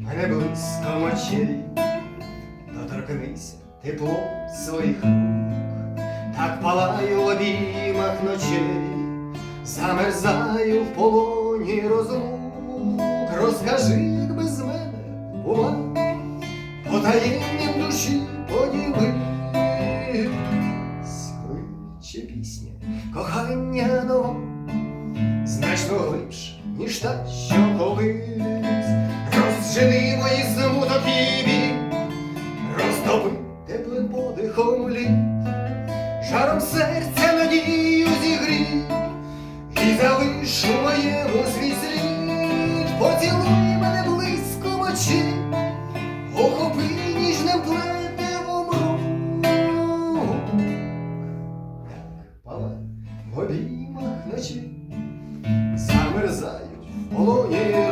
мене близько очей, доторкнися тепло своїх рук, так палаю в обіймах ночей, замерзаю в полоні розлук. Розкажи, як без мене була, потаєнням душі поділи. Чи пісня, кохання нового значно глибше, ніж та, що колись. Розжени мої смуток і біль, розтопи теплим подихом літ, жаром серця надію зігрій, і залиш у моєму свій слід, поцілуй мене близько в очі, охопи ніжним плетивом рук. Так в обіймах ночі, замерзають в полоні